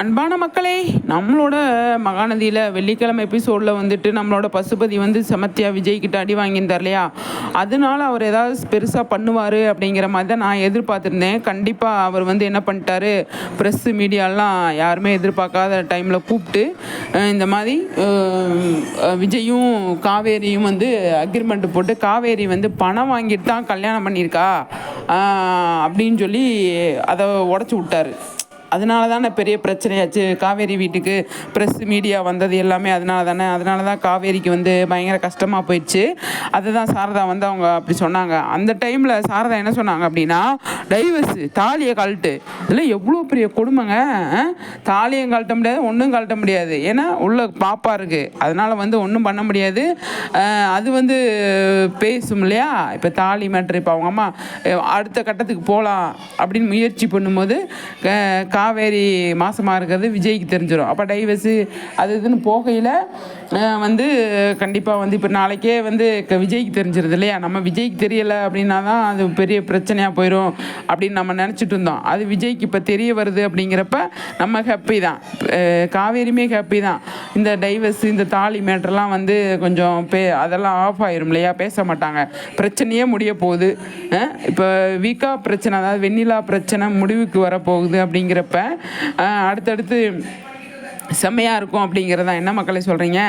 அன்பான மக்களே நம்மளோட மகாநதியில் வெள்ளிக்கிழமை எபிசோடில் வந்துட்டு நம்மளோட பசுபதி வந்து செமத்தியா விஜய்கிட்ட அடி வாங்கியிருந்தார் இல்லையா? அதனால அவர் ஏதாவது பெருசாக பண்ணுவார் அப்படிங்கிற மாதிரி தான் நான் எதிர்பார்த்துருந்தேன். கண்டிப்பாக அவர் வந்து என்ன பண்ணிட்டாரு? ப்ரெஸ்ஸு மீடியாலாம் யாருமே எதிர்பார்க்காத டைமில் கூப்பிட்டு இந்த மாதிரி விஜயும் காவேரியும் வந்து அக்ரிமெண்ட் போட்டு காவேரி வந்து பணம் வாங்கிட்டு தான் கல்யாணம் பண்ணியிருக்கா? அப்படின்னு சொல்லி அதை உடச்சி விட்டாரு. அதனால தானே பெரிய பிரச்சனையாச்சு. காவேரி வீட்டுக்கு ப்ரெஸ் மீடியா வந்தது எல்லாமே அதனால தானே அதனால தான் காவேரிக்கு வந்து பயங்கர கஷ்டமாக போயிடுச்சு. அதுதான் சாரதா வந்து அவங்க அப்படி சொன்னாங்க. அந்த டைமில் சாரதா என்ன சொன்னாங்க அப்படின்னா டைவர்ஸு தாலியை கழட்டு. இதெல்லாம் எவ்வளோ பெரிய கொடுமைங்க தாலியும் கழட்ட முடியாது ஒன்றும் கழட்ட முடியாது. ஏன்னா உள்ள பாப்பா இருக்குது அதனால் வந்து ஒன்றும் பண்ண முடியாது. அது வந்து பேசும் இல்லையா? இப்போ தாலி மேட்ரு இப்போ அவங்க அம்மா அடுத்த கட்டத்துக்கு போகலாம் அப்படின்னு முயற்சி பண்ணும்போது க- காவேரி மாசமாக இருக்கிறது விஜய்க்கு தெரிஞ்சிடும் அப்போ டைவர்ஸு அது இதுன்னு போகையில் வந்து கண்டிப்பாக வந்து இப்போ நாளைக்கே வந்து விஜய்க்கு தெரிஞ்சிருது இல்லையா? நம்ம விஜய்க்கு தெரியலை அப்படின்னா தான் அது பெரிய பிரச்சனையாக போயிடும் அப்படின்னு நம்ம நினச்சிட்டு இருந்தோம். அது விஜய்க்கு இப்போ தெரிய வருது அப்படிங்கிறப்ப நம்ம ஹாப்பி தான். காவேரியுமே ஹாப்பி தான். இந்த டைவர்ஸ் இந்த தாலி மேட்டர்லாம் வந்து கொஞ்சம் பே அதெல்லாம் ஆஃப் ஆயிரும் இல்லையா? பேச மாட்டாங்க. பிரச்சனையே முடிய போகுது. இப்போ வீக்கா பிரச்சனை அதாவது வெண்ணிலா பிரச்சனை முடிவுக்கு வரப்போகுது அப்படிங்கிறப்ப அஹ் அடுத்தடுத்து செம்மையாக இருக்கும் அப்படிங்கிறதா என்ன மக்களை சொல்கிறீங்க